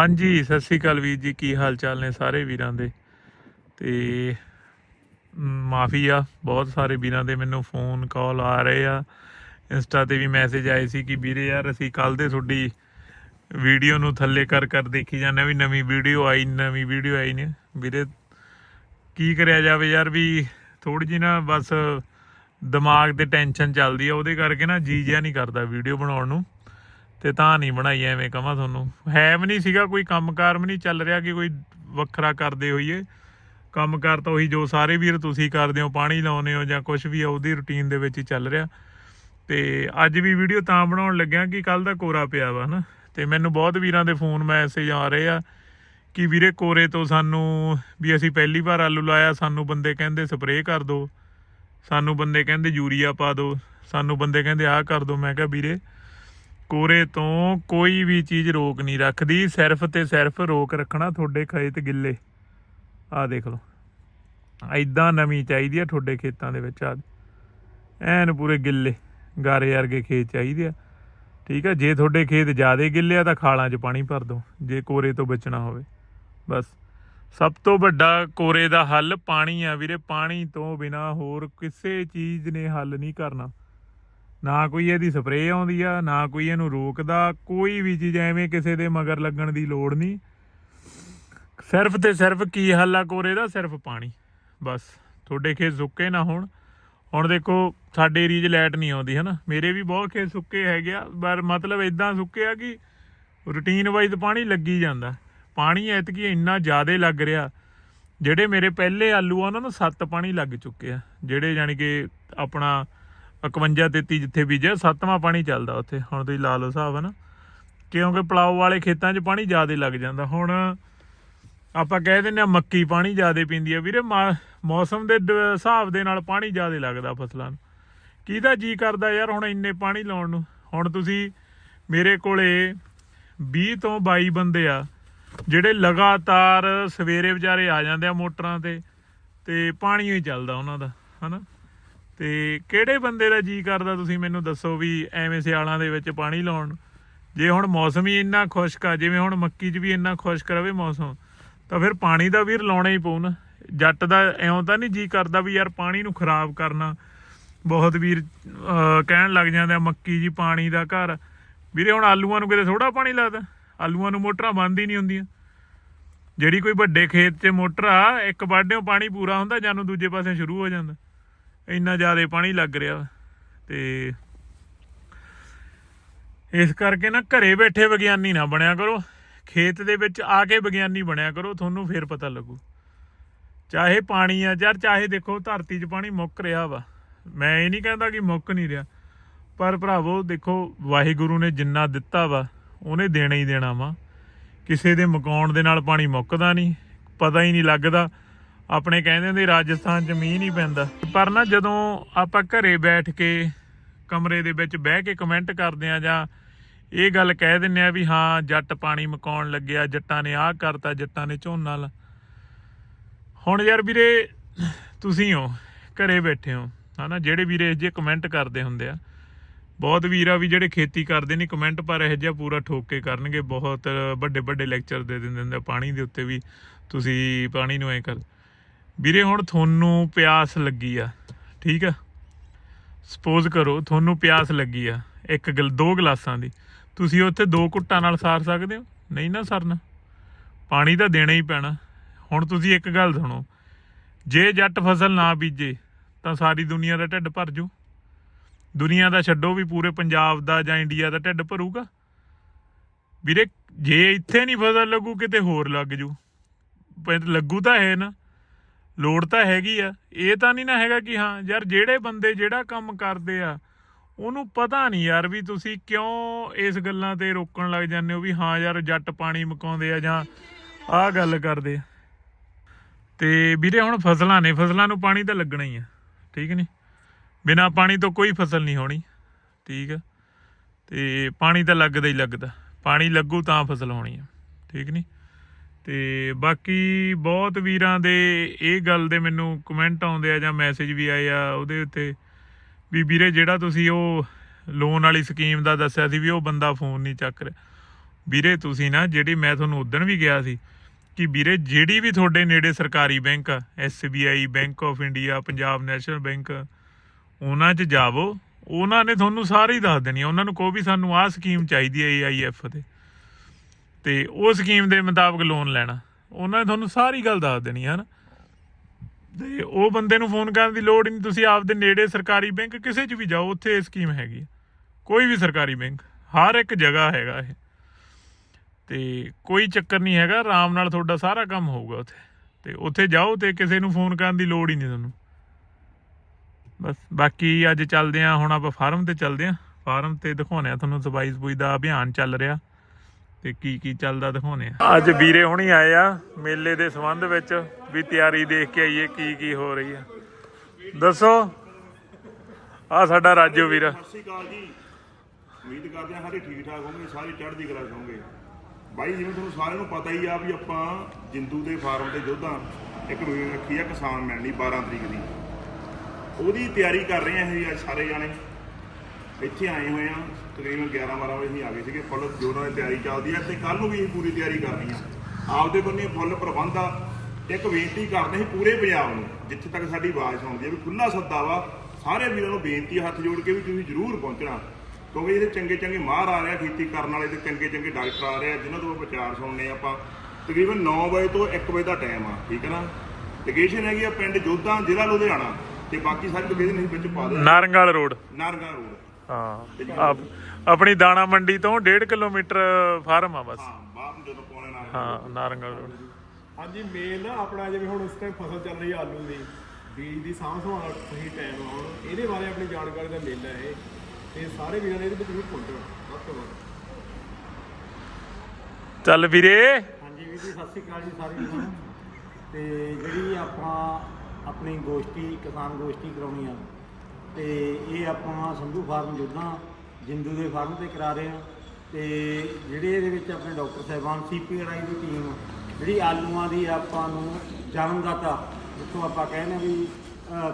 ਹਾਂਜੀ, ਸਤਿ ਸ੍ਰੀ ਅਕਾਲ ਵੀਰ ਜੀ, ਕੀ ਹਾਲ ਚਾਲ ਨੇ ਸਾਰੇ ਵੀਰਾਂ ਦੇ? ਤੇ ਮਾਫੀ ਆ, ਬਹੁਤ ਸਾਰੇ ਵੀਰਾਂ ਦੇ ਮੈਨੂੰ ਫੋਨ, ਕਾਲ ਆ ਰਹੇ ਆ। ਇੰਸਟਾ ਤੇ ਵੀ ਮੈਸੇਜ ਆਏ ਸੀ ਕਿ ਵੀਰੇ ਯਾਰ ਅਸੀਂ ਕੱਲ ਦੇ ਤੁਹਾਡੀ ਵੀਡੀਓ ਨੂੰ ਥੱਲੇ ਕਰ ਕਰ ਦੇਖੀ ਜਾਂਦੇ ਵੀ ਨਵੀਂ ਵੀਡੀਓ ਆਈ, ਨਵੀਂ ਵੀਡੀਓ ਆਈ ਨੇ ਵੀਰੇ, ਕੀ ਕਰਿਆ ਜਾਵੇ ਯਾਰ ਵੀ ਥੋੜੀ ਜਿਹੀ ਨਾ ਬਸ ਦਿਮਾਗ ਤੇ ਟੈਨਸ਼ਨ ਚੱਲਦੀ ਆ, ਉਹਦੇ ਕਰਕੇ ਨਾ ਜੀ ਜਿਆ ਨਹੀਂ ਕਰਦਾ ਵੀਡੀਓ ਬਣਾਉਣ ਨੂੰ। ਤੇ ਤਾਂ ਨਹੀਂ ਬਣਾਈ ਐਵੇਂ ਕਹਾਂ ਤੁਹਾਨੂੰ। ਹੈ ਵੀ ਨਹੀਂ ਸੀਗਾ, ਕੋਈ ਕੰਮਕਾਰ ਵੀ ਨਹੀਂ ਚੱਲ ਰਿਹਾ ਕਿ ਕੋਈ ਵੱਖਰਾ ਕਰਦੇ ਹੋਈਏ। ਕੰਮਕਾਰ ਤਾਂ ਉਹੀ ਜੋ ਸਾਰੇ ਵੀਰ ਤੁਸੀਂ ਕਰਦੇ ਹੋ, ਪਾਣੀ ਲਾਉਨੇ ਹੋ ਜਾਂ ਕੁਝ ਵੀ ਆ, ਉਹਦੀ ਰੁਟੀਨ ਦੇ ਵਿੱਚ ਹੀ ਚੱਲ ਰਿਹਾ। ਤੇ ਅੱਜ ਵੀ ਵੀਡੀਓ ਤਾਂ ਬਣਾਉਣ ਲੱਗਿਆ ਕਿ ਕੱਲ ਦਾ ਕੋਰਾ ਪਿਆ ਵਾ, ਹਨਾ। ਤੇ ਮੈਨੂੰ ਬਹੁਤ ਵੀਰਾਂ ਦੇ ਫੋਨ ਮੈਸੇਜ ਆ ਰਹੇ ਆ ਕਿ ਵੀਰੇ ਕੋਰੇ ਤੋਂ ਸਾਨੂੰ ਵੀ ਅਸੀਂ ਪਹਿਲੀ ਵਾਰ ਆਲੂ ਲਾਇਆ, ਸਾਨੂੰ ਬੰਦੇ ਕਹਿੰਦੇ ਸਪਰੇਅ ਕਰ ਦਿਓ ਸਾਨੂੰ ਬੰਦੇ ਕਹਿੰਦੇ ਯੂਰੀਆ ਪਾ ਦਿਓ ਸਾਨੂੰ ਬੰਦੇ ਕਹਿੰਦੇ ਆਹ ਕਰ ਦਿਓ ਮੈਂ ਕਿਹਾ ਵੀਰੇ ਕੋਰੇ ਤੋਂ ਕੋਈ ਵੀ ਚੀਜ਼ ਰੋਕ ਨਹੀਂ ਰੱਖਦੀ। ਸਿਰਫ ਤੇ ਸਿਰਫ ਰੋਕ ਰੱਖਣਾ ਤੁਹਾਡੇ ਖੇਤ ਗਿੱਲੇ। ਆਹ ਦੇਖ ਲਓ। ਐਦਾਂ ਨਵੀਂ ਚਾਹੀਦੀ ਆ ਤੁਹਾਡੇ ਖੇਤਾਂ ਦੇ ਵਿੱਚ। ਆ ਐਨ ਪੂਰੇ ਗਿੱਲੇ। ਗਾਰੇ ਵਰਗੇ ਖੇਤ ਚਾਹੀਦੇ ਆ। ਠੀਕ ਆ? ਜੇ ਤੁਹਾਡੇ ਖੇਤ ਜ਼ਿਆਦਾ ਗਿੱਲੇ ਆ ਤਾਂ ਖਾਲਾਂ 'ਚ ਪਾਣੀ ਭਰ ਦਿਓ। ਜੇ ਕੋਰੇ ਤੋਂ ਬਚਣਾ ਹੋਵੇ। ਬਸ। ਸਭ ਤੋਂ ਵੱਡਾ ਕੋਰੇ ਦਾ ਹੱਲ ਪਾਣੀ ਆ ਵੀਰੇ। ਪਾਣੀ ਤੋਂ ਬਿਨਾ ਹੋਰ ਕਿਸੇ ਚੀਜ਼ ਨੇ ਹੱਲ ਨਹੀਂ ਕਰਨਾ। ਨਾ ਕੋਈ ਇਹਦੀ ਸਪਰੇਅ ਆਉਂਦੀ ਆ, ਨਾ ਕੋਈ ਇਹਨੂੰ ਰੋਕਦਾ, ਕੋਈ ਵੀ ਚੀਜ਼ ਐਵੇਂ ਕਿਸੇ ਦੇ ਮਗਰ ਲੱਗਣ ਦੀ ਲੋੜ ਨਹੀਂ। ਸਿਰਫ ਤੇ ਸਿਰਫ ਕੀ ਹੱਲ ਕੋਰੇ ਦਾ? ਸਿਰਫ ਪਾਣੀ। ਬਸ, ਤੁਹਾਡੇ ਖੇਤ ਸੁੱਕੇ ਨਾ ਹੋਣ। ਹੁਣ ਦੇਖੋ, ਸਾਡੇ ਏਰੀਏ 'ਚ ਲਾਈਟ ਨਹੀਂ ਆਉਂਦੀ, ਹਨਾ? ਮੇਰੇ ਵੀ ਬਹੁਤ ਖੇਤ ਸੁੱਕੇ ਹੈਗੇ ਆ, ਪਰ ਮਤਲਬ ਇਦਾਂ ਸੁੱਕੇ ਆ ਕਿ ਰੂਟੀਨ ਵਾਈਜ਼ ਪਾਣੀ ਲੱਗੀ ਜਾਂਦਾ। ਪਾਣੀ ਐਤਕੀ ਇੰਨਾ ਜ਼ਿਆਦਾ ਲੱਗ ਰਿਹਾ, ਜਿਹੜੇ ਮੇਰੇ ਪਹਿਲੇ ਆਲੂ ਆ, ਉਹਨਾਂ ਨੂੰ ਸੱਤ ਪਾਣੀ ਲੱਗ ਚੁੱਕੇ ਆ, ਜਿਹੜੇ ਜਾਨੀ ਕਿ ਆਪਣਾ 51 33 ਜਿੱਥੇ ਬੀਜਿਆ, ਸੱਤਵਾਂ ਪਾਣੀ ਚੱਲਦਾ ਉੱਥੇ। ਹੁਣ ਤੁਸੀਂ ਲਾ ਲਓ ਹਿਸਾਬ ਹੈ ਨਾ ਕਿਉਂਕਿ ਪਲਾਉ ਵਾਲੇ ਖੇਤਾਂ 'ਚ ਪਾਣੀ ਜ਼ਿਆਦਾ ਲੱਗ ਜਾਂਦਾ। ਹੁਣ ਆਪਾਂ ਕਹਿ ਦਿੰਦੇ ਆ ਮੱਕੀ ਪਾਣੀ ਜ਼ਿਆਦਾ ਪੀਂਦੀ ਆ। ਵੀਰੇ, ਮਾ- ਮੌਸਮ ਦੇ ਡ- ਹਿਸਾਬ ਦੇ ਨਾਲ ਪਾਣੀ ਜ਼ਿਆਦਾ ਲੱਗਦਾ ਫਸਲਾਂ ਨੂੰ। ਕਿਹਦਾ ਜੀ ਕਰਦਾ ਯਾਰ ਹੁਣ ਇੰਨੇ ਪਾਣੀ ਲਾਉਣ ਨੂੰ? ਹੁਣ ਤੁਸੀਂ ਮੇਰੇ ਕੋਲੇ 20 ਤੋਂ 22 ਬੰਦੇ ਆ, ਜਿਹੜੇ ਲਗਾਤਾਰ ਸਵੇਰੇ ਵਿਚਾਰੇ ਆ ਜਾਂਦੇ ਆ ਮੋਟਰਾਂ ਤੇ ਤੇ ਪਾਣੀ ਹੀ ਚੱਲਦਾ ਉਹਨਾਂ ਦਾ, ਹਨਾ? ਤੇ ਕਿਹੜੇ ਬੰਦੇ ਦਾ ਜੀ ਕਰਦਾ ਤੁਸੀਂ ਮੈਨੂੰ ਦੱਸੋ ਵੀ ਐਵੇਂ ਸਿਆਲਾਂ ਦੇ ਵਿੱਚ ਪਾਣੀ ਲਾਉਣ? ਜੇ ਹੁਣ ਮੌਸਮ ਹੀ ਇੰਨਾ ਖੁਸ਼ਕ ਆ, ਜਿਵੇਂ ਹੁਣ ਮੱਕੀ 'ਚ ਵੀ ਇੰਨਾ ਖੁਸ਼ਕ ਰਵੇ ਮੌਸਮ, ਤਾਂ ਫਿਰ ਪਾਣੀ ਦਾ ਵੀਰ ਲਾਉਣਾ ਹੀ ਪਊ ਨਾ ਜੱਟ ਦਾ ਐਉਂ ਤਾਂ ਨਹੀਂ ਜੀ ਕਰਦਾ ਵੀ ਯਾਰ ਪਾਣੀ ਨੂੰ ਖਰਾਬ ਕਰਨਾ। ਬਹੁਤ ਵੀਰ ਕਹਿਣ ਲੱਗ ਜਾਂਦੇ ਆ, ਮੱਕੀ ਜੀ ਪਾਣੀ ਦਾ ਘਰ। ਵੀਰੇ ਹੁਣ ਆਲੂਆਂ ਨੂੰ ਕਿਤੇ ਥੋੜਾ ਪਾਣੀ ਲੱਗਦਾ ਆਲੂਆਂ ਨੂੰ ਮੋਟਰਾਂ ਬੰਦ ਹੀ ਨਹੀਂ ਹੁੰਦੀਆਂ। ਜਿਹੜੀ ਕੋਈ ਵੱਡੇ ਖੇਤ 'ਚ ਮੋਟਰ ਆ, ਇੱਕ ਵਾਢਿਓ ਪਾਣੀ ਪੂਰਾ ਹੁੰਦਾ ਜਾਨੂੰ ਦੂਜੇ ਪਾਸੇ ਸ਼ੁਰੂ ਹੋ ਜਾਂਦਾ। ਇੰਨਾ ਜ਼ਿਆਦਾ ਪਾਣੀ ਲੱਗ ਰਿਹਾ ਵਾ। ਤੇ ਇਸ ਕਰਕੇ ਨਾ ਘਰੇ ਬੈਠੇ ਵਿਗਿਆਨੀ ਨਾ ਬਣਿਆ ਕਰੋ, ਖੇਤ ਦੇ ਵਿੱਚ ਆ ਕੇ ਵਿਗਿਆਨੀ ਬਣਿਆ ਕਰੋ, ਤੁਹਾਨੂੰ ਫੇਰ ਪਤਾ ਲੱਗੂ। ਚਾਹੇ ਪਾਣੀ ਆ ਯਾਰ ਚਾਹੇ ਦੇਖੋ ਧਰਤੀ 'ਚ ਪਾਣੀ ਮੁੱਕ ਰਿਹਾ ਵਾ। ਮੈਂ ਇਹ ਨਹੀਂ ਕਹਿੰਦਾ ਕਿ ਮੁੱਕ ਨਹੀਂ ਰਿਹਾ, ਪਰ ਭਰਾਵੋ ਦੇਖੋ ਵਾਹਿਗੁਰੂ ਨੇ ਜਿੰਨਾ ਦਿੱਤਾ ਵਾ, ਉਹਨੇ ਦੇਣਾ ਹੀ ਦੇਣਾ ਵਾ। ਕਿਸੇ ਦੇ ਮਕਾਉਣ ਦੇ ਨਾਲ ਪਾਣੀ ਮੁੱਕਦਾ ਨਹੀਂ, ਪਤਾ ਹੀ ਨਹੀਂ ਲੱਗਦਾ। ਆਪਣੇ ਕਹਿੰਦੇ ਹੁੰਦੇ ਰਾਜਸਥਾਨ ਚ ਮੀਂਹ ਨਹੀਂ ਪੈਂਦਾ। ਪਰ ਨਾ ਜਦੋਂ ਆਪਾਂ ਘਰੇ ਬੈਠ ਕੇ ਕਮਰੇ ਦੇ ਵਿੱਚ ਬਹਿ ਕੇ ਕਮੈਂਟ ਕਰਦੇ ਆ ਜਾਂ ਇਹ ਗੱਲ ਕਹਿ ਦਿੰਨੇ ਆ ਵੀ ਹਾਂ, ਜੱਟ ਪਾਣੀ ਮਕਾਉਣ ਲੱਗਿਆ, ਜੱਟਾਂ ਨੇ ਆਹ ਕਰਤਾ, ਜੱਟਾਂ ਨੇ ਝੋਨਾ ਲਾ। ਹੁਣ ਯਾਰ ਵੀਰੇ, ਤੁਸੀਂ ਹੋ, ਘਰੇ ਬੈਠੇ ਹੋ, ਹਨਾ? ਜਿਹੜੇ ਵੀਰੇ ਇਹ ਜੇ ਕਮੈਂਟ ਕਰਦੇ ਹੁੰਦੇ ਆ, ਬਹੁਤ ਵੀਰ ਆ ਵੀ ਜਿਹੜੇ ਖੇਤੀ ਕਰਦੇ ਨੇ ਕਮੈਂਟ ਪਰ ਇਹ ਜਿਹਾ ਪੂਰਾ ਠੋਕ ਕੇ ਕਰਨਗੇ, ਬਹੁਤ ਵੱਡੇ ਵੱਡੇ ਲੈਕਚਰ ਦੇ ਦਿੰਦੇ ਹੁੰਦੇ ਆ, ਪਾਣੀ ਦੇ ਉੱਤੇ ਵੀ ਤੁਸੀਂ ਪਾਣੀ ਨੂੰ ਐ ਕਰ ਵੀਰੇ, ਹੁਣ ਤੁਹਾਨੂੰ ਪਿਆਸ ਲੱਗੀ ਆ, ਠੀਕ ਆ? ਸਪੋਜ਼ ਕਰੋ, ਤੁਹਾਨੂੰ ਪਿਆਸ ਲੱਗੀ ਆ, ਇੱਕ ਗਲ, ਦੋ ਗਲਾਸਾਂ ਦੀ। ਤੁਸੀਂ ਉੱਥੇ ਦੋ ਘੁੱਟਾਂ ਨਾਲ ਸਾਰ ਸਕਦੇ ਹੋ? ਨਹੀਂ ਨਾ ਸਰਨਾ। ਪਾਣੀ ਤਾਂ ਦੇਣਾ ਹੀ ਪੈਣਾ। ਹੁਣ ਤੁਸੀਂ ਇੱਕ ਗੱਲ ਸੁਣੋ, ਜੇ ਜੱਟ ਫਸਲ ਨਾ ਬੀਜੇ, ਤਾਂ ਸਾਰੀ ਦੁਨੀਆ ਦਾ ਢਿੱਡ ਭਰ ਜੂ। ਦੁਨੀਆ ਦਾ ਛੱਡੋ ਵੀ ਪੂਰੇ ਪੰਜਾਬ ਦਾ ਜਾਂ ਇੰਡੀਆ ਦਾ ਢਿੱਡ ਭਰੂਗਾ। ਵੀਰੇ, ਜੇ ਇੱਥੇ ਨਹੀਂ ਫਸਲ ਲੱਗੂ, ਕਿਤੇ ਹੋਰ ਲੱਗ ਜੂ। ਲੱਗੂ ਤਾਂ ਹੈ ਨਾ। ਲੋੜ ਤਾਂ ਹੈਗੀ ਆ। ਇਹ ਤਾਂ ਨਹੀਂ ਨਾ ਹੈਗਾ ਕਿ ਹਾਂ, ਯਾਰ ਜਿਹੜੇ ਬੰਦੇ ਜਿਹੜਾ ਕੰਮ ਕਰਦੇ ਆ, ਉਹਨੂੰ ਪਤਾ ਨਹੀਂ ਯਾਰ ਵੀ ਤੁਸੀਂ ਕਿਉਂ ਇਸ ਗੱਲਾਂ ਤੇ ਰੋਕਣ ਲੱਗ ਜਾਂਦੇ ਹੋ ਵੀ ਹਾਂ ਯਾਰ ਜੱਟ ਪਾਣੀ ਮਕਾਉਂਦੇ ਆ ਜਾਂ ਆਹ ਗੱਲ ਕਰਦੇ ਆ। ਤੇ ਵੀਰੇ ਹੁਣ ਫਸਲਾਂ ਨੇ, ਫਸਲਾਂ ਨੂੰ ਪਾਣੀ ਤਾਂ ਲੱਗਣਾ ਹੀ ਆ, ਠੀਕ ਨਹੀਂ ਬਿਨਾ ਪਾਣੀ ਤੋਂ ਕੋਈ ਫਸਲ ਨਹੀਂ ਹੋਣੀ, ਠੀਕ ਆ। ਤੇ ਪਾਣੀ ਤਾਂ ਲੱਗਦਾ ਹੀ ਲੱਗਦਾ, ਪਾਣੀ ਲੱਗੂ ਤਾਂ ਫਸਲ ਹੋਣੀ ਆ, ਠੀਕ ਨਹੀਂ ਤੇ ਬਾਕੀ ਬਹੁਤ ਵੀਰਾਂ ਦੇ ਇਹ ਗੱਲ ਦੇ ਮੈਨੂੰ ਕਮੈਂਟ ਆਉਂਦੇ ਆ ਜਾਂ ਮੈਸੇਜ ਵੀ ਆਏ ਆ, ਉਹਦੇ ਉੱਤੇ ਵੀ ਵੀਰੇ ਜਿਹੜਾ ਤੁਸੀਂ ਉਹ ਲੋਨ ਵਾਲੀ ਸਕੀਮ ਦਾ ਦੱਸਿਆ ਸੀ ਵੀ ਉਹ ਬੰਦਾ ਫੋਨ ਨਹੀਂ ਚੱਕ ਰਿਹਾ। ਵੀਰੇ ਤੁਸੀਂ ਨਾ ਜਿਹੜੀ ਮੈਂ ਤੁਹਾਨੂੰ ਉਦੋਂ ਵੀ ਗਿਆ ਸੀ ਕਿ ਵੀਰੇ ਜਿਹੜੀ ਵੀ ਤੁਹਾਡੇ ਨੇੜੇ ਸਰਕਾਰੀ ਬੈਂਕ ਆ SBI bank of India Punjab national bank ਉਹਨਾਂ 'ਚ ਜਾਵੋ, ਉਹਨਾਂ ਨੇ ਤੁਹਾਨੂੰ ਸਾਰੀ ਦੱਸ ਦੇਣੀ ਉਹਨਾਂ ਨੂੰ ਕਹੋ ਵੀ ਸਾਨੂੰ ਆਹ ਸਕੀਮ ਚਾਹੀਦੀ ਹੈ AIF ਤੇ। ਤੇ ਉਹ ਸਕੀਮ ਦੇ ਮੁਤਾਬਕ ਲੋਨ ਲੈਣਾ। ਉਹਨਾਂ ਨੇ ਤੁਹਾਨੂੰ ਸਾਰੀ ਗੱਲ ਦੱਸ ਦੇਣੀ ਹੈ ਨਾ। ਤੇ ਉਹ ਬੰਦੇ ਨੂੰ ਫੋਨ ਕਰਨ ਦੀ ਲੋੜ ਹੀ ਨਹੀਂ। ਤੁਸੀਂ ਆਪਦੇ ਨੇੜੇ ਸਰਕਾਰੀ ਬੈਂਕ ਕਿਸੇ 'ਚ ਵੀ ਜਾਓ, ਉੱਥੇ ਇਹ ਸਕੀਮ ਹੈਗੀ ਕੋਈ ਵੀ ਸਰਕਾਰੀ ਬੈਂਕ, ਹਰ ਇੱਕ ਜਗ੍ਹਾ ਹੈਗਾ ਇਹ। ਤੇ ਕੋਈ ਚੱਕਰ ਨਹੀਂ ਹੈਗਾ, ਆਰਾਮ ਨਾਲ ਤੁਹਾਡਾ ਸਾਰਾ ਕੰਮ ਹੋਊਗਾ ਉੱਥੇ। ਤੇ ਉੱਥੇ ਜਾਓ ਤੇ ਕਿਸੇ ਨੂੰ ਫੋਨ ਕਰਨ ਦੀ ਲੋੜ ਹੀ ਨਹੀਂ ਤੁਹਾਨੂੰ। ਬਸ, ਬਾਕੀ ਅੱਜ ਚੱਲਦੇ ਆ ਹੁਣ ਆਪਾਂ ਫਾਰਮ ਤੇ ਚੱਲਦੇ ਆ ਫਾਰਮ ਤੇ ਦਿਖਾਉਣੇ ਆ ਤੁਹਾਨੂੰ ਸਫ਼ਾਈ ਸਫੂਈ ਦਾ ਅਭਿਆਨ ਚੱਲ ਰਿਹਾ। ਤੇ ਕੀ ਕੀ ਚੱਲਦਾ ਦਿਖਾਉਣੇ ਆ। ਅੱਜ ਵੀਰੇ ਹੁਣੀ ਆਏ ਆ ਮੇਲੇ ਦੇ ਸੰਬੰਧ ਵਿੱਚ ਵੀ ਤਿਆਰੀ ਦੇਖ ਕੇ ਆਈਏ ਕੀ ਕੀ ਹੋ ਰਹੀ ਆ। ਦੱਸੋ ਆ ਸਾਡਾ ਰਾਜੂ ਵੀਰ। ਸਤਿ ਸ਼੍ਰੀ ਅਕਾਲ ਜੀ। ਉਮੀਦ ਕਰਦੇ ਹਾਂ ਸਾਰੇ ਠੀਕ ਠਾਕ ਹੋਣਗੇ ਸਾਰੇ ਚੜ੍ਹਦੀ ਕਲਾ 'ਚ ਹੋਣਗੇ। ਬਾਈ ਜਿਵੇਂ ਤੁਹਾਨੂੰ ਸਾਰਿਆਂ ਨੂੰ ਪਤਾ ਹੀ ਆ ਵੀ ਆਪਾਂ ਜਿੰਦੂ ਦੇ ਫਾਰਮ ਤੇ ਜੋਧਾ ਇੱਕ ਮੀਟਿੰਗ ਰੱਖੀ ਆ ਕਿਸਾਨ ਮਿਲਣੀ 12 ਤਰੀਕ ਦੀ। ਉਹਦੀ ਤਿਆਰੀ ਕਰ ਰਹੇ ਆ ਇਹ ਅੱਜ ਸਾਰੇ ਜਾਣੇ। ਇੱਥੇ ਆਏ ਹੋਏ ਆ ਤਕਰੀਬਨ 11 12 ਵਜੇ ਅਸੀਂ ਆ ਗਏ ਸੀਗੇ ਫੁੱਲ ਜੋਰਾਂ ਦੀ ਤਿਆਰੀ ਚੱਲਦੀ ਆ ਤੇ ਕੱਲ ਨੂੰ ਵੀ ਪੂਰੀ ਤਿਆਰੀ ਕਰਨੀ ਆ। ਆਪਦੇ ਬੰਨੇ ਫੁੱਲ ਪ੍ਰਬੰਧ ਆ। ਇੱਕ ਬੇਨਤੀ ਕਰਦੇ ਸੀ ਪੂਰੇ ਪੰਜਾਬ ਨੂੰ ਜਿੱਥੇ ਤੱਕ ਸਾਡੀ ਆਵਾਜ਼ ਸੁਣਦੀ ਆ ਵੀ ਖੁੱਲਾ ਸੱਦਾ ਵਾ ਸਾਰੇ ਵੀਰਾਂ ਨੂੰ ਬੇਨਤੀ ਹੱਥ ਜੋੜ ਕੇ ਵੀ ਤੁਸੀਂ ਜ਼ਰੂਰ ਪਹੁੰਚਣਾ। ਕਿਉਂਕਿ ਇਹਦੇ ਚੰਗੇ ਚੰਗੇ ਮਾਹਰ ਆ ਰਹੇ ਆ ਖੇਤੀ ਕਰਨ ਵਾਲੇ ਤੇ ਚੰਗੇ ਚੰਗੇ ਡਾਕਟਰ ਆ ਰਹੇ ਆ ਜਿਨ੍ਹਾਂ ਤੋਂ ਵਿਚਾਰ ਸੁਣਨੇ ਆਪਾਂ। ਤਕਰੀਬਨ 9 ਵਜੇ ਤੋਂ 1 ਵਜੇ ਦਾ ਟਾਈਮ ਆ ਠੀਕ ਹੈ ਨਾ? ਲੋਕੇਸ਼ਨ ਹੈਗੀ ਆ ਪਿੰਡ ਜੋਧਾ ਜ਼ਿਲ੍ਹਾ ਲੁਧਿਆਣਾ ਤੇ ਬਾਕੀ ਸਾਰੀ ਲੋਕੇਸ਼ਨ ਅਸੀਂ ਵਿੱਚ ਪਾ ਦੇ ਨਾਰੰਗਲ ਰੋਡ। ਨਾਰਗਾ ਰੋਡ। ਹਾਂ। ਆਪ- ਆਪਣੀ ਦਾਣਾ ਮੰਡੀ ਤੋਂ 1.5 ਕਿਲੋਮੀਟਰ ਫਾਰਮ ਆ ਬਸ। ਹਾਂ ਬਾਹਰ ਨੂੰ ਜਦੋਂ ਪਾਉਣੇ ਨਾਲ। ਹਾਂ ਨਾਰੰਗਲ ਰੋਡ। ਹਾਂਜੀ ਮੇਨ ਨਾ ਆਪਣਾ ਜਿਵੇਂ ਹੁਣ ਇਸ ਟਾਈਮ ਫਸਲ ਚੱਲ ਰਹੀ ਹੈ ਆਲੂ ਦੀ ਬੀਜ ਦੀ ਸਾਂਭ ਸੰਭਾਲ ਦਾ ਸਹੀ ਟਾਈਮ ਆ ਹੁਣ। ਇਹਦੇ ਬਾਰੇ ਆਪਣੀ ਜਾਣਕਾਰੀ ਦਾ ਮੇਲਾ ਹੈ ਇਹ। ਤੇ ਸਾਰੇ ਵੀਰਾਂ ਨੇ ਇਹਦੇ ਵਿੱਚ ਜ਼ਰੂਰ ਪਹੁੰਚਣਾ ਵੱਧ ਤੋਂ ਵੱਧ। ਚੱਲ ਵੀਰੇ। ਹਾਂਜੀ ਵੀਰ ਜੀ ਸਤਿ ਸ਼੍ਰੀ ਅਕਾਲ ਜੀ ਸਾਰੇ ਵੀਰਾਂ ਨੂੰ। ਤੇ ਜਿਹੜੀ ਆਪਾਂ ਆਪਣੀ ਗੋਸ਼ਟੀ ਕਿਸਾਨ ਗੋਸ਼ਟੀ ਕਰਾਉਣੀ ਆ ਤੇ ਇਹ ਆਪਾਂ ਸੰਧੂ ਫਾਰਮ ਜੁੱਦਾਂ ਜਿੰਦੂ ਦੇ ਫਾਰਮ ਤੇ ਕਰਾ ਰਹੇ ਆ ਤੇ ਜਿਹੜੇ ਇਹਦੇ ਵਿੱਚ ਆਪਣੇ ਡਾਕਟਰ ਸਾਹਿਬਾਨ ਸੀਪੀਆਰਆਈ ਦੀ ਟੀਮ ਜਿਹੜੀ ਆਲੂਆਂ ਦੀ ਆਪਾਂ ਨੂੰ ਜਨਮਦਾਤਾ ਜਿੱਥੋਂ ਆਪਾਂ ਕਹਿੰਦੇ ਵੀ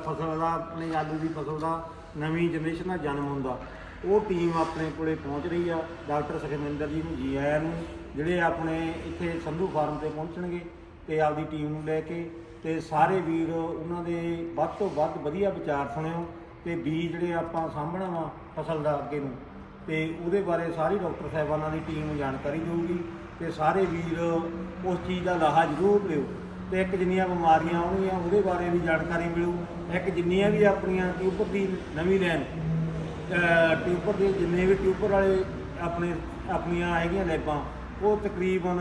ਫਸਲ ਦਾ, ਆਪਣੀ ਆਲੂ ਦੀ ਫਸਲ ਦਾ ਨਵੀਂ ਜਨਰੇਸ਼ਨ ਦਾ ਜਨਮ ਹੁੰਦਾ। ਉਹ ਟੀਮ ਆਪਣੇ ਕੋਲੇ ਪਹੁੰਚ ਰਹੀ ਆ, ਡਾਕਟਰ ਸੁਖਮਿੰਦਰ ਜੀ ਨੂੰ ਜੀ ਆਇਆਂ ਨੂੰ, ਜਿਹੜੇ ਆਪਣੇ ਇੱਥੇ ਸੰਧੂ ਫਾਰਮ ਤੇ ਪਹੁੰਚਣਗੇ ਤੇ ਆਪਦੀ ਟੀਮ ਨੂੰ ਲੈ ਕੇ, ਤੇ ਸਾਰੇ ਵੀਰ ਉਹਨਾਂ ਦੇ ਵੱਧ ਤੋਂ ਵੱਧ ਵਧੀਆ ਵਿਚਾਰ ਸੁਣਿਓ। ਤੇ ਬੀਜ ਜਿਹੜੇ ਆਪਾਂ ਸਾਂਭਣਾ ਵਾ ਫਸਲ ਦਾ ਅੱਗੇ ਨੂੰ, ਤੇ ਉਹਦੇ ਬਾਰੇ ਸਾਰੀ ਡਾਕਟਰ ਸਾਹਿਬਾਨਾਂ ਦੀ ਟੀਮ ਜਾਣਕਾਰੀ ਦੇਊਗੀ, ਤੇ ਸਾਰੇ ਵੀਰ ਉਸ ਚੀਜ਼ ਦਾ ਲਾਹਾ ਜ਼ਰੂਰ ਲਿਓ। ਤੇ ਇੱਕ ਜਿੰਨੀਆਂ ਬਿਮਾਰੀਆਂ ਆਉਣਗੀਆਂ, ਉਹਦੇ ਬਾਰੇ ਵੀ ਜਾਣਕਾਰੀ ਮਿਲੂ। ਇੱਕ ਜਿੰਨੀਆਂ ਵੀ ਆਪਣੀਆਂ ਟਿਊਬਰ ਦੀ ਨਵੀਂ ਲੈਣ ਟਿਊਬਰ ਦੇ ਜਿੰਨੇ ਵੀ ਟਿਊਬਰ ਵਾਲੇ ਆਪਣੇ, ਆਪਣੀਆਂ ਹੈਗੀਆਂ ਲੈਬਾਂ, ਉਹ ਤਕਰੀਬਨ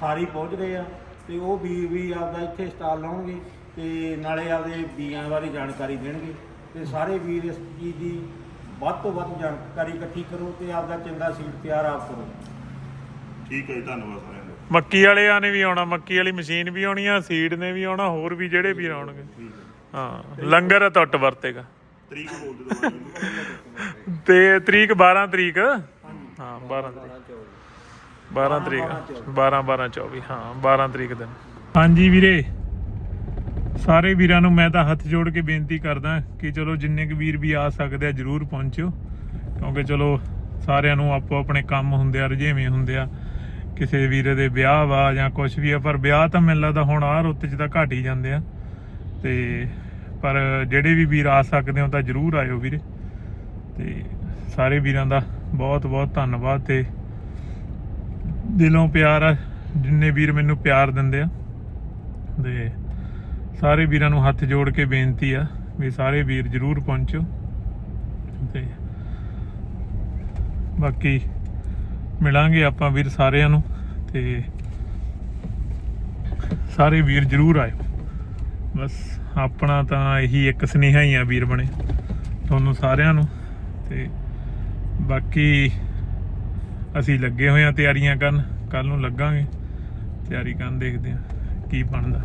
ਸਾਰੀ ਪਹੁੰਚ ਰਹੇ ਆ, ਤੇ ਉਹ ਵੀਰ ਵੀ ਆਪਦਾ ਇੱਥੇ ਸਟਾਲ ਲਾਉਣਗੇ, ਤੇ ਨਾਲੇ ਆਪਦੇ ਬੀਆਂ ਬਾਰੇ ਜਾਣਕਾਰੀ ਦੇਣਗੇ। ਤੇ ਸਾਰੇ ਵੀਰ ਇਸ ਚੀਜ਼ ਦੀ ਵੱਧ ਤੋਂ ਵੱਧ ਜਾਣਕਾਰੀ ਇਕੱਠੀ ਕਰੋ ਤੇ ਆਪਦਾ ਚੰਗਾ ਸੀਡ ਤਿਆਰ ਆਪ ਕਰੋ। ਠੀਕ ਹੈ ਜੀ ਧੰਨਵਾਦ ਸਾਰਿਆਂ ਦਾ। ਮੱਕੀ ਵਾਲਿਆਂ ਨੇ ਵੀ ਆਉਣਾ ਮੱਕੀ ਵਾਲੀ ਮਸ਼ੀਨ ਵੀ ਆਉਣੀ ਆ ਸੀਡ ਨੇ ਵੀ ਆਉਣਾ ਹੋਰ ਵੀ ਜਿਹੜੇ ਵੀ ਆਉਣਗੇ। ਠੀਕ ਹੈ। ਹਾਂ ਲੰਗਰ ਟੁੱਟ ਵਰਤੇਗਾ। ਤਰੀਕ ਬੋਲ ਦਿਓ ਤੇ ਤਰੀਕ 12 ਤਰੀਕ? ਹਾਂ 12 ਤਰੀਕ। 12 ਤਰੀਕ 12 12 24 ਹਾਂ 12 ਤਰੀਕ ਦਿਨ। ਹਾਂਜੀ ਵੀਰੇ। ਸਾਰੇ ਵੀਰਾਂ ਨੂੰ ਮੈਂ ਤਾਂ ਹੱਥ ਜੋੜ ਕੇ ਬੇਨਤੀ ਕਰਦਾ ਕਿ ਚਲੋ ਜਿੰਨੇ ਕੁ ਵੀਰ ਵੀ ਆ ਸਕਦੇ ਆ, ਜਰੂਰ ਪਹੁੰਚਿਓ। ਕਿਉਂਕਿ ਚਲੋ ਸਾਰਿਆਂ ਨੂੰ ਆਪੋ ਆਪਣੇ ਕੰਮ ਹੁੰਦੇ ਆ, ਰੁਝੇਵੇਂ ਹੁੰਦੇ ਆ। ਕਿਸੇ ਵੀਰੇ ਦੇ ਵਿਆਹ ਵਾ ਜਾਂ ਕੁਝ ਵੀ ਆ, ਪਰ ਵਿਆਹ ਤਾਂ ਮੈਨੂੰ ਲੱਗਦਾ ਹੁਣ ਆਹ ਰੁੱਤ 'ਚ ਤਾਂ ਘਟ ਹੀ ਜਾਂਦੇ ਆ। ਤੇ ਪਰ ਜਿਹੜੇ ਵੀ ਵੀਰ ਆ ਸਕਦੇ ਹੋ ਤਾਂ ਜਰੂਰ ਆਇਓ ਵੀਰੇ। ਤੇ ਸਾਰੇ ਵੀਰਾਂ ਦਾ ਬਹੁਤ ਬਹੁਤ ਧੰਨਵਾਦ ਤੇ ਦਿਲੋਂ ਪਿਆਰ ਆ, ਜਿੰਨੇ ਵੀਰ ਮੈਨੂੰ ਪਿਆਰ ਦਿੰਦੇ ਆ। ਤੇ ਸਾਰੇ ਵੀਰਾਂ ਨੂੰ ਹੱਥ ਜੋੜ ਕੇ ਬੇਨਤੀ ਆ ਵੀ ਸਾਰੇ ਵੀਰ ਜਰੂਰ ਪਹੁੰਚੋ ਤੇ ਬਾਕੀ ਮਿਲਾਂਗੇ ਆਪਾਂ ਵੀਰ ਸਾਰਿਆਂ ਨੂੰ ਤੇ ਸਾਰੇ ਵੀਰ ਜਰੂਰ ਆਇਓ। ਬਸ ਆਪਣਾ ਤਾਂ ਇਹੀ ਇੱਕ ਸੁਨੇਹਾ ਹੀ ਆ ਵੀਰ ਬਣੇ ਤੁਹਾਨੂੰ ਸਾਰਿਆਂ ਨੂੰ ਤੇ ਬਾਕੀ ਅਸੀਂ ਲੱਗੇ ਹੋਏ ਆ ਤਿਆਰੀਆਂ ਕਰਨ ਕੱਲ ਨੂੰ ਲੱਗਾਂਗੇ। ਤਿਆਰੀ ਕਰਨ ਦੇਖਦੇ ਆ ਕੀ ਬਣਦਾ।